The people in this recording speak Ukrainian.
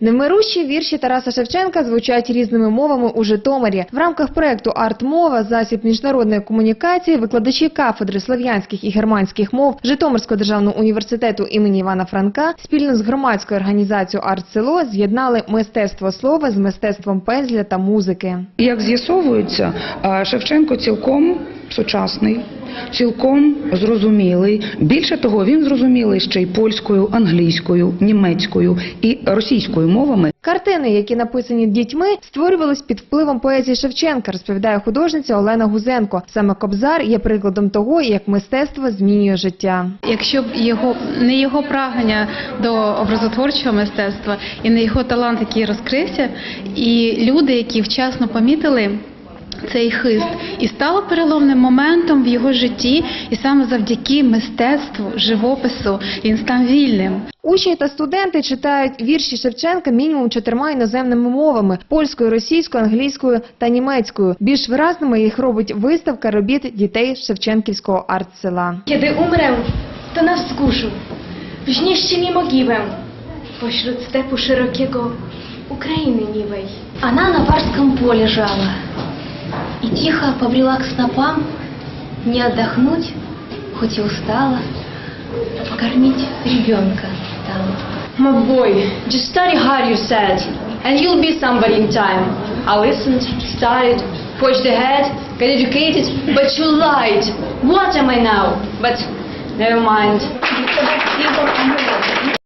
Невмирущі вірші Тараса Шевченка звучать різними мовами у Житомирі. В рамках проекту «Артмова» засіб міжнародної комунікації викладачі кафедри слов'янських і германських мов Житомирського державного університету імені Івана Франка спільно з громадською організацією «Артсело» з'єднали мистецтво слова з мистецтвом пензля та музики. Як з'ясовується, Шевченко цілком сучасний, цілком зрозумілий. Більше того, він зрозумілий ще й польською, англійською, німецькою і російською мовами. Картини, які написані дітьми, створювались під впливом поезії Шевченка, розповідає художниця Олена Гузенко. Саме Кобзар є прикладом того, як мистецтво змінює життя. Якщо б його не його прагнення до образотворчого мистецтва і не його талант, який розкрився, і люди, які вчасно помітили. Цей хист і стало переломним моментом в його житті, і саме завдяки мистецтву, живопису він став вільним. Учні та студенти читають вірші Шевченка мінімум чотирма іноземними мовами: польською, російською, англійською та німецькою. Більш виразними їх робить виставка робіт дітей Шевченківського арт-села. Kiedy umrę, to na wzgórzu, wznieście mi mogiłę pośród stepu szerokiego Ukrainy niwej. Она на Варском поле лежала и тихо побрела к снопам, не отдохнуть, хоть и устала, покормить ребенка там. My boy, just study hard, you said, and you'll be somebody in time. I listened, studied, forged ahead, got educated, but you lied. What am I now? But never mind.